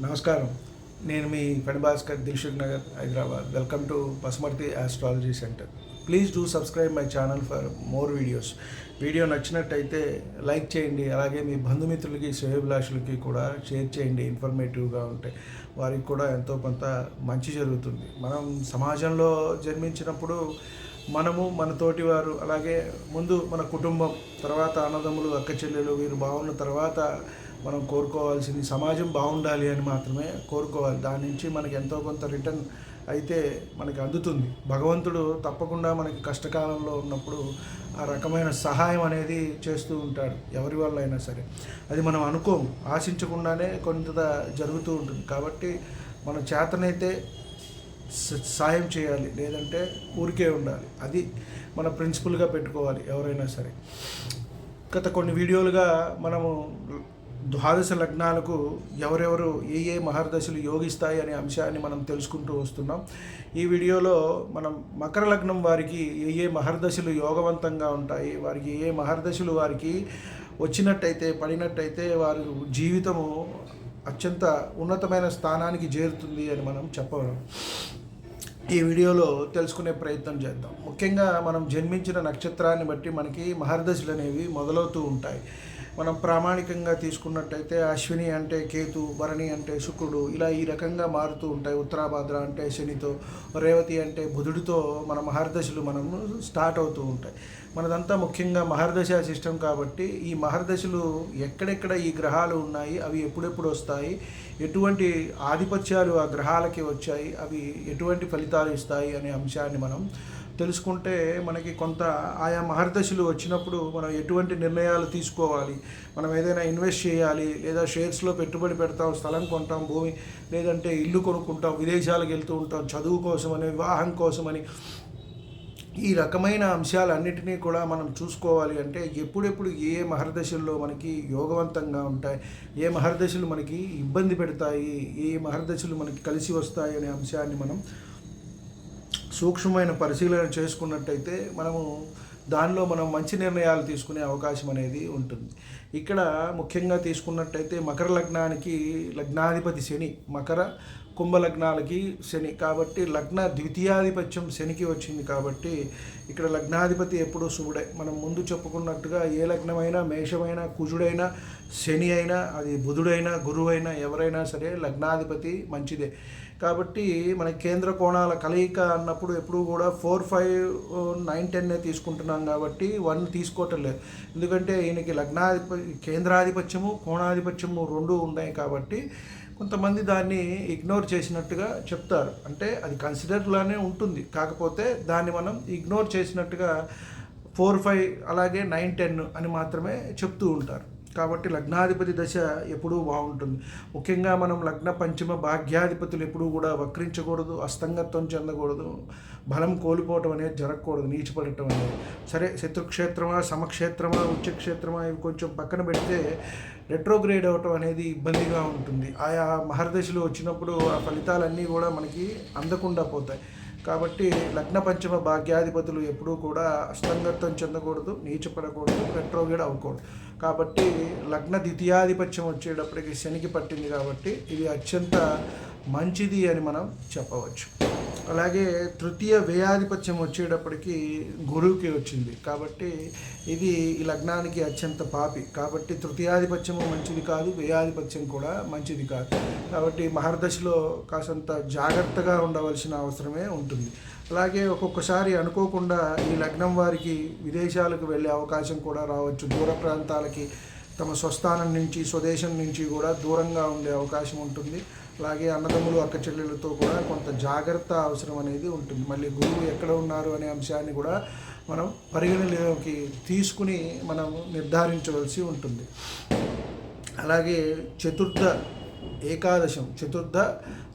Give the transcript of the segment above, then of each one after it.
నమస్కారం. నేను మీ Phani Bhaskar Dilsukh Nagar Hyderabad. Welcome to Pasumarthi astrology centre please do subscribe my channel for more videos video నచ్చినట్టయితే like చేయండి. అలాగే మీ బంధుమిత్రులకి శ్రేయభిలాషులకి కూడా share చేయండి. ఇన్ఫర్మేటివ్గా ఉంటే వారికి కూడా ఎంతో కొంత మంచి జరుగుతుంది. మనం సమాజంలో జన్మించినప్పుడు మనము మన తోటి వారు అలాగే ముందు మన కుటుంబం తర్వాత అన్నదమ్ములు అక్క చెల్లెలు వీరు బాగున్న తర్వాత మనం కోరుకోవాల్సింది సమాజం బాగుండాలి అని మాత్రమే కోరుకోవాలి. దాని నుంచి మనకి ఎంతో కొంత రిటర్న్ అయితే మనకి అందుతుంది. భగవంతుడు తప్పకుండా మనకి కష్టకాలంలో ఉన్నప్పుడు ఆ రకమైన సహాయం అనేది చేస్తూ ఉంటాడు ఎవరి వల్ల అయినా సరే. అది మనం అనుకోము ఆశించకుండానే కొంత జరుగుతూ ఉంటుంది. కాబట్టి మన చేతనైతే సాయం చేయాలి లేదంటే ఊరికే ఉండాలి. అది మన ప్రిన్సిపల్గా పెట్టుకోవాలి ఎవరైనా సరే. గత కొన్ని వీడియోలుగా మనము ద్వాదశ లగ్నాలకు ఎవరెవరు ఏ ఏ మహర్దశలు యోగిస్తాయి అనే అంశాన్ని మనం తెలుసుకుంటూ వస్తున్నాం. ఈ వీడియోలో మనం మకర లగ్నం వారికి ఏ ఏ మహర్దశలు యోగవంతంగా ఉంటాయి వారికి ఏ ఏ మహర్దశలు వారికి వచ్చినట్టయితే పడినట్టయితే వారి జీవితము అత్యంత ఉన్నతమైన స్థానానికి చేరుతుంది అని మనం చెప్పగలం. ఈ వీడియోలో తెలుసుకునే ప్రయత్నం చేద్దాం. ముఖ్యంగా మనం జన్మించిన నక్షత్రాన్ని బట్టి మనకి మహర్దశలు అనేవి మొదలవుతూ ఉంటాయి. మనం ప్రామాణికంగా తీసుకున్నట్టయితే అశ్విని అంటే కేతు భరణి అంటే శుక్రుడు ఇలా ఈ రకంగా మారుతూ ఉంటాయి. ఉత్తరాభాద్ర అంటే శనితో రేవతి అంటే బుధుడితో మన మహర్దశలు మనం స్టార్ట్ అవుతూ ఉంటాయి. మనదంతా ముఖ్యంగా మహర్దశ సిస్టమ్ కాబట్టి ఈ మహర్దశలు ఎక్కడెక్కడ ఈ గ్రహాలు ఉన్నాయి అవి ఎప్పుడెప్పుడు వస్తాయి ఎటువంటి ఆధిపత్యాలు ఆ గ్రహాలకి వచ్చాయి అవి ఎటువంటి ఫలితాలు ఇస్తాయి అనే అంశాన్ని మనం తెలుసుకుంటే మనకి కొంత ఆయా మహర్దశలు వచ్చినప్పుడు మనం ఎటువంటి నిర్ణయాలు తీసుకోవాలి? మనం ఏదైనా ఇన్వెస్ట్ చేయాలి లేదా షేర్స్లో పెట్టుబడి పెడతాం స్థలం కొంటాం భూమి లేదంటే ఇల్లు కొనుక్కుంటాం విదేశాలకు వెళ్తూ ఉంటాం చదువు కోసమని వివాహం కోసమని. ఈ రకమైన అంశాలన్నిటినీ కూడా మనం చూసుకోవాలి అంటే ఎప్పుడెప్పుడు ఏ మహర్దశల్లో మనకి యోగవంతంగా ఉంటాయి ఏ మహర్దశలు మనకి ఇబ్బంది పెడతాయి ఏ మహర్దశలు మనకి కలిసి వస్తాయి అనే అంశాన్ని మనం సూక్ష్మమైన పరిశీలన చేసుకున్నట్టయితే మనము దానిలో మనం మంచి నిర్ణయాలు తీసుకునే అవకాశం అనేది ఉంటుంది. ఇక్కడ ముఖ్యంగా తీసుకున్నట్టయితే మకర లగ్నానికి లగ్నాధిపతి శని మకర కుంభలగ్నాలకి శని. కాబట్టి లగ్న ద్వితీయాధిపత్యం శనికి వచ్చింది కాబట్టి ఇక్కడ లగ్నాధిపతి ఎప్పుడూ శుభుడే. మనం ముందు చెప్పుకున్నట్టుగా ఏ లగ్నమైనా మేషమైనా కుజుడైనా శని అయినా అది బుధుడైనా గురువైనా ఎవరైనా సరే లగ్నాధిపతి మంచిదే. కాబట్టి మన కేంద్ర కోణాల కలయిక అన్నప్పుడు ఎప్పుడు కూడా ఫోర్ ఫైవ్ నైన్ టెన్నే తీసుకుంటున్నాం కాబట్టి వన్ తీసుకోవటం లేదు. ఎందుకంటే ఈయనకి లగ్నాధిప కేంద్రాధిపత్యము కోణాధిపత్యము రెండు ఉన్నాయి కాబట్టి కొంతమంది దాన్ని ఇగ్నోర్ చేసినట్టుగా చెప్తారు. అంటే అది కన్సిడర్లానే ఉంటుంది. కాకపోతే దాన్ని మనం ఇగ్నోర్ చేసినట్టుగా ఫోర్ ఫైవ్ అలాగే నైన్ టెన్ అని మాత్రమే చెప్తూ ఉంటారు. కాబట్టి లగ్నాధిపతి దశ ఎప్పుడూ బాగుంటుంది. ముఖ్యంగా మనం లగ్న పంచమ భాగ్యాధిపతులు ఎప్పుడూ కూడా వక్రించకూడదు అస్తంగత్వం చెందకూడదు బలం కోల్పోవటం అనేది జరగకూడదు నీచిపడటం అనేది. సరే శత్రుక్షేత్రమా సమక్షేత్రమా ఉచ్చక్షేత్రమా ఇవి కొంచెం పక్కన పెడితే రెట్రోగ్రేడ్ అవ్వటం అనేది ఇబ్బందిగా ఉంటుంది. ఆయా మహర్దశలు వచ్చినప్పుడు ఆ ఫలితాలన్నీ కూడా మనకి అందకుండా పోతాయి. కాబట్టి లగ్న పంచమ భాగ్యాధిపతులు ఎప్పుడూ కూడా అస్తంగత్వం చెందకూడదు నీచపడకూడదు రెట్రోగేడ్ అవ్వకూడదు. కాబట్టి లగ్న ద్వితీయాధిపత్యం వచ్చేటప్పటికి శనికి పట్టింది కాబట్టి ఇది అత్యంత మంచిది అని మనం చెప్పవచ్చు. అలాగే తృతీయ వ్యయాధిపత్యం వచ్చేటప్పటికి గురువుకి వచ్చింది కాబట్టి ఇది ఈ లగ్నానికి అత్యంత పాపి. కాబట్టి తృతీయాధిపత్యము మంచిది కాదు వ్యయాధిపత్యం కూడా మంచిది కాదు. కాబట్టి మహర్దశలో కాసంత జాగ్రత్తగా ఉండవలసిన అవసరమే ఉంటుంది. అలాగే ఒక్కొక్కసారి అనుకోకుండా ఈ లగ్నం వారికి విదేశాలకు వెళ్ళే అవకాశం కూడా రావచ్చు. దూర ప్రాంతాలకి తమ స్వస్థానం నుంచి స్వదేశం నుంచి కూడా దూరంగా ఉండే అవకాశం ఉంటుంది. అలాగే అన్నదమ్ములు అక్క చెల్లెలతో కూడా కొంత జాగ్రత్త అవసరం అనేది ఉంటుంది. మళ్ళీ గురువు ఎక్కడ ఉన్నారు అనే అంశాన్ని కూడా మనం పరిగణలోకి తీసుకుని మనం నిర్ధారించవలసి ఉంటుంది. అలాగే చతుర్థ ఏకాదశం చతుర్థ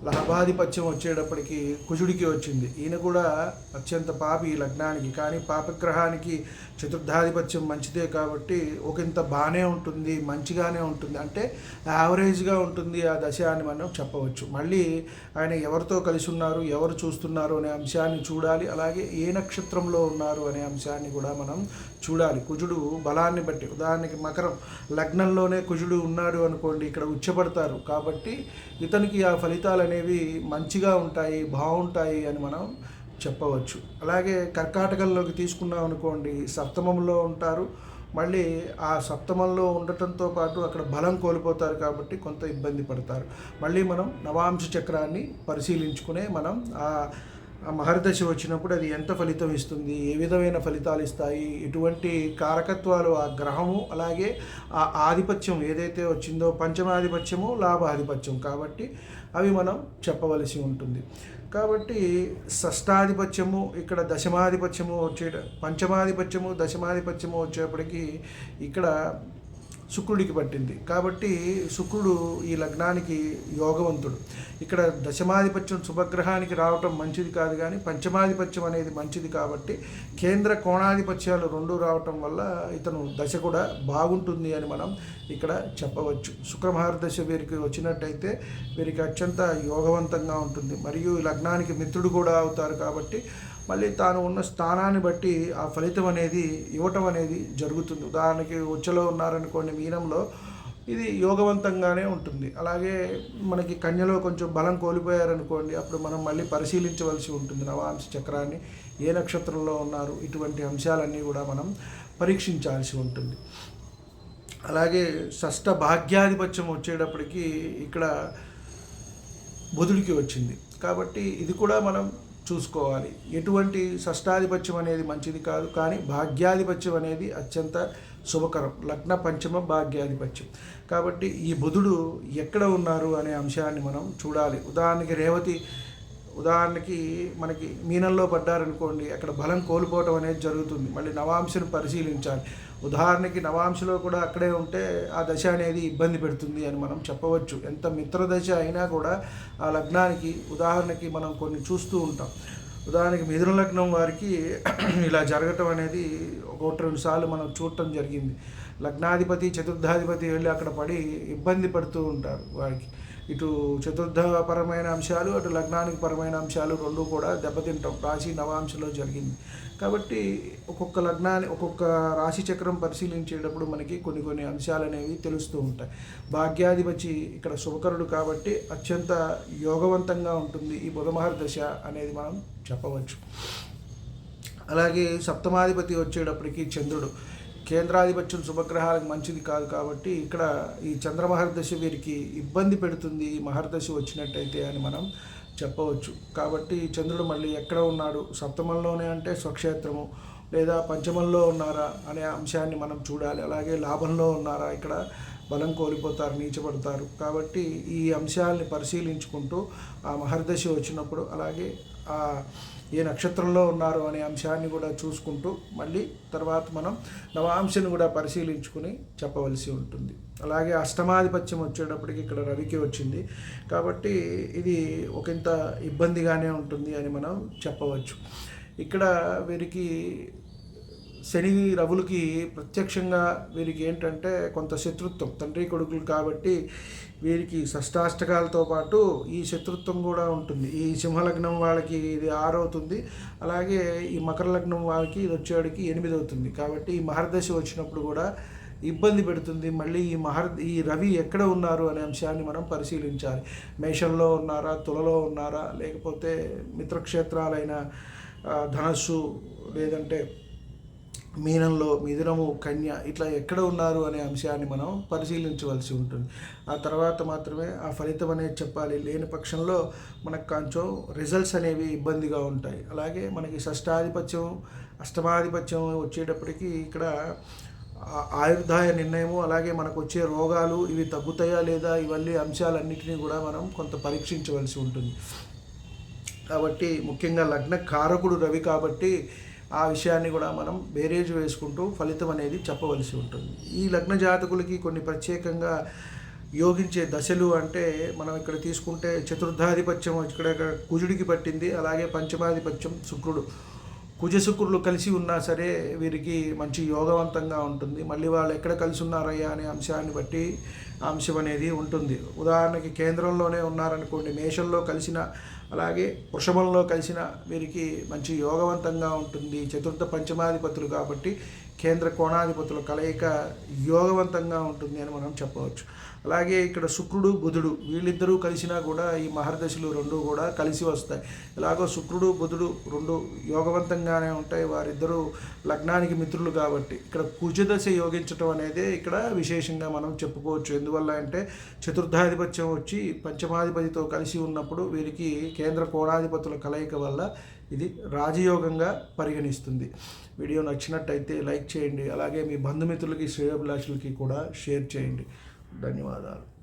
లాభాధిపత్యం వచ్చేటప్పటికి కుజుడికి వచ్చింది. ఈయన కూడా అత్యంత పాపి ఈ లగ్నానికి కానీ పాపగ్రహానికి చతుర్థాధిపత్యం మంచిదే కాబట్టి ఒకంత బాగానే ఉంటుంది మంచిగానే ఉంటుంది. అంటే యావరేజ్గా ఉంటుంది ఆ దశ అని మనం చెప్పవచ్చు. మళ్ళీ ఆయన ఎవరితో కలిసి ఉన్నారు ఎవరు చూస్తున్నారు అనే అంశాన్ని చూడాలి. అలాగే ఏ నక్షత్రంలో ఉన్నారు అనే అంశాన్ని కూడా మనం చూడాలి. కుజుడు బలాన్ని బట్టి ఉదాహరణకి మకరం లగ్నంలోనే కుజుడు ఉన్నాడు అనుకోండి ఇక్కడ ఉచ్చపడతారు. కాబట్టి కాబట్టి ఇతనికి ఆ ఫలితాలు అనేవి మంచిగా ఉంటాయి బాగుంటాయి అని మనం చెప్పవచ్చు. అలాగే కర్కాటకంలోకి తీసుకున్నాం అనుకోండి సప్తమంలో ఉంటారు. మళ్ళీ ఆ సప్తమంలో ఉండటంతో పాటు అక్కడ బలం కోల్పోతారు కాబట్టి కొంత ఇబ్బంది పడతారు. మళ్ళీ మనం నవాంశ చక్రాన్ని పరిశీలించుకునే మనం ఆ ఆ మహర్దశ వచ్చినప్పుడు అది ఎంత ఫలితం ఇస్తుంది? ఏ విధమైన ఫలితాలు ఇస్తాయి? ఎటువంటి కారకత్వాలు ఆ గ్రహము అలాగే ఆ ఆధిపత్యం ఏదైతే వచ్చిందో పంచమాధిపత్యము లాభాధిపత్యం కాబట్టి అవి మనం చెప్పవలసి ఉంటుంది. కాబట్టి షష్టాధిపత్యము ఇక్కడ దశమాధిపత్యము వచ్చే పంచమాధిపత్యము దశమాధిపత్యము వచ్చేప్పటికి ఇక్కడ శుక్రుడికి పట్టింది. కాబట్టి శుక్రుడు ఈ లగ్నానికి యోగవంతుడు. ఇక్కడ దశమాధిపత్యం శుభగ్రహానికి రావటం మంచిది కాదు కానీ పంచమాధిపత్యం అనేది మంచిది కాబట్టి కేంద్ర కోణాధిపత్యాలు రెండు రావటం వల్ల ఇతను దశ కూడా బాగుంటుంది అని మనం ఇక్కడ చెప్పవచ్చు. శుక్రమహారదశ వీరికి వచ్చినట్టయితే వీరికి అత్యంత యోగవంతంగా ఉంటుంది. మరియు ఈ లగ్నానికి మిత్రుడు కూడా అవుతారు కాబట్టి మళ్ళీ తాను ఉన్న స్థానాన్ని బట్టి ఆ ఫలితం అనేది ఇవ్వటం అనేది జరుగుతుంది. ఉదాహరణకి ఉచ్చలో ఉన్నారనుకోండి మీనంలో ఇది యోగవంతంగానే ఉంటుంది. అలాగే మనకి కన్యలో కొంచెం బలం కోల్పోయారనుకోండి అప్పుడు మనం మళ్ళీ పరిశీలించవలసి ఉంటుంది. నవాంశ చక్రాన్ని ఏ నక్షత్రంలో ఉన్నారు ఇటువంటి అంశాలన్నీ కూడా మనం పరీక్షించాల్సి ఉంటుంది. అలాగే షష్ట భాగ్యాధిపత్యం వచ్చేటప్పటికి ఇక్కడ బుధుడికి వచ్చింది. కాబట్టి ఇది కూడా మనం చూసుకోవాలి. ఎటువంటి షష్టాధిపత్యం అనేది మంచిది కాదు కానీ భాగ్యాధిపత్యం అనేది అత్యంత శుభకరం. లగ్న పంచమ భాగ్యాధిపత్యం. కాబట్టి ఈ బుధుడు ఎక్కడ ఉన్నారు అనే అంశాన్ని మనం చూడాలి. ఉదాహరణకి రేవతి ఉదాహరణకి మనకి మీనంలో పడ్డారనుకోండి అక్కడ బలం కోల్పోవటం అనేది జరుగుతుంది. మళ్ళీ నవాంశను పరిశీలించాలి. ఉదాహరణకి నవాంశలో కూడా అక్కడే ఉంటే ఆ దశ అనేది ఇబ్బంది పెడుతుంది అని మనం చెప్పవచ్చు. ఎంత మిత్ర దశ అయినా కూడా ఆ లగ్నానికి ఉదాహరణకి మనం కొన్ని చూస్తూ ఉంటాం. ఉదాహరణకి మిథున లగ్నం వారికి ఇలా జరగటం అనేది ఒకటి రెండు సార్లు మనం చూడటం జరిగింది. లగ్నాధిపతి చతుర్థాధిపతి వెళ్ళి అక్కడ పడి ఇబ్బంది పడుతూ ఉంటారు వారికి. ఇటు చతుర్థపరమైన అంశాలు అటు లగ్నానికి పరమైన అంశాలు రెండు కూడా దెబ్బతింటాం. రాశి నవాంశలో జరిగింది. కాబట్టి ఒక్కొక్క లగ్నాన్ని ఒక్కొక్క రాశి చక్రం పరిశీలించేటప్పుడు మనకి కొన్ని కొన్ని అంశాలు అనేవి తెలుస్తూ ఉంటాయి. భాగ్యాధిపతి ఇక్కడ శుభకరుడు కాబట్టి అత్యంత యోగవంతంగా ఉంటుంది ఈ బుధమహర్ దశ అనేది మనం చెప్పవచ్చు. అలాగే సప్తమాధిపతి వచ్చేటప్పటికి చంద్రుడు. కేంద్రాధిపత్యం శుభగ్రహాలకు మంచిది కాదు కాబట్టి ఇక్కడ ఈ చంద్రమహర్దశ వీరికి ఇబ్బంది పెడుతుంది ఈ మహర్దశ వచ్చినట్టయితే అని మనం చెప్పవచ్చు. కాబట్టి చంద్రుడు మళ్ళీ ఎక్కడ ఉన్నాడు? సప్తమంలోనే అంటే స్వక్షేత్రము. లేదా పంచమంలో ఉన్నారా అనే అంశాన్ని మనం చూడాలి. అలాగే లాభంలో ఉన్నారా? ఇక్కడ బలం కోల్పోతారు నీచపడతారు. కాబట్టి ఈ అంశాలని పరిశీలించుకుంటూ ఆ మహర్దశ వచ్చినప్పుడు అలాగే ఆ ఏ నక్షత్రంలో ఉన్నారు అనే అంశాన్ని కూడా చూసుకుంటూ మళ్ళీ తర్వాత మనం నవాంశను కూడా పరిశీలించుకుని చెప్పవలసి ఉంటుంది. అలాగే అష్టమాధిపత్యం వచ్చేటప్పటికి ఇక్కడ రవికి వచ్చింది. కాబట్టి ఇది ఒకంత ఇబ్బందిగానే ఉంటుంది అని మనం చెప్పవచ్చు. ఇక్కడ వీరికి శని రవులకి ప్రత్యక్షంగా వీరికి ఏంటంటే కొంత శత్రుత్వం తండ్రి కొడుకులు కాబట్టి వీరికి షష్టాష్టకాలతో పాటు ఈ శత్రుత్వం కూడా ఉంటుంది. ఈ సింహలగ్నం వాళ్ళకి ఇది ఆరు అవుతుంది అలాగే ఈ మకర లగ్నం వాళ్ళకి ఇది వచ్చేవాడికి ఎనిమిది అవుతుంది కాబట్టి ఈ మహర్దశ వచ్చినప్పుడు కూడా ఇబ్బంది పెడుతుంది. మళ్ళీ ఈ మహర్ ఈ రవి ఎక్కడ ఉన్నారు అనే అంశాన్ని మనం పరిశీలించాలి. మేషంలో ఉన్నారా తులలో ఉన్నారా లేకపోతే మిత్రక్షేత్రాలైన ధనస్సు లేదంటే మీనంలో మిథునము కన్య ఇట్లా ఎక్కడ ఉన్నారు అనే అంశాన్ని మనం పరిశీలించవలసి ఉంటుంది. ఆ తర్వాత మాత్రమే ఆ ఫలితం అనేది చెప్పాలి. లేని పక్షంలో మనకు కొంచెం రిజల్ట్స్ అనేవి ఇబ్బందిగా ఉంటాయి. అలాగే మనకి షష్టాధిపత్యం అష్టమాధిపత్యం వచ్చేటప్పటికి ఇక్కడ ఆయుర్దాయ నిర్ణయము అలాగే మనకు వచ్చే రోగాలు ఇవి తగ్గుతాయా లేదా ఇవన్నీ అంశాలన్నింటినీ కూడా మనం కొంత పరీక్షించవలసి ఉంటుంది. కాబట్టి ముఖ్యంగా లగ్న కారకుడు రవి కాబట్టి ఆ విషయాన్ని కూడా మనం బేరేజ్ వేసుకుంటూ ఫలితం అనేది చెప్పవలసి ఉంటుంది. ఈ లగ్న జాతకులకి కొన్ని ప్రత్యేకంగా యోగించే దశలు అంటే మనం ఇక్కడ తీసుకుంటే చతుర్థాధిపత్యం ఇక్కడ కుజుడికి పట్టింది అలాగే పంచమాధిపత్యం శుక్రుడు. కుజ శుక్రులు కలిసి ఉన్నా సరే వీరికి మంచి యోగవంతంగా ఉంటుంది. మళ్ళీ వాళ్ళు ఎక్కడ కలిసి ఉన్నారయ్యా అనే అంశాన్ని బట్టి అంశం అనేది ఉంటుంది. ఉదాహరణకి కేంద్రంలోనే ఉన్నారనుకోండి మేషంలో కలిసిన అలాగే వృషభంలో కలిసిన వీరికి మంచి యోగవంతంగా ఉంటుంది చతుర్థ పంచమాధిపతులు కాబట్టి కేంద్ర కోణాధిపతుల కలయిక యోగవంతంగా ఉంటుంది అని మనం చెప్పవచ్చు. అలాగే ఇక్కడ శుక్రుడు బుధుడు వీళ్ళిద్దరూ కలిసినా కూడా ఈ మహర్దశలు రెండు కూడా కలిసి వస్తాయి. ఇలాగో శుక్రుడు బుధుడు రెండు యోగవంతంగానే ఉంటాయి. వారిద్దరూ లగ్నానికి మిత్రులు కాబట్టి ఇక్కడ కుజదశ యోగించటం అనేది ఇక్కడ విశేషంగా మనం చెప్పుకోవచ్చు. ఎందువల్ల అంటే చతుర్థాధిపత్యం వచ్చి పంచమాధిపతితో కలిసి ఉన్నప్పుడు వీరికి కేంద్ర కోణాధిపతుల కలయిక వల్ల ఇది రాజయోగంగా పరిగణిస్తుంది. వీడియో నచ్చినట్టయితే లైక్ చేయండి. అలాగే మీ బంధుమిత్రులకి శ్రేయోభిలాషులకి కూడా షేర్ చేయండి. ధన్యవాదాలు.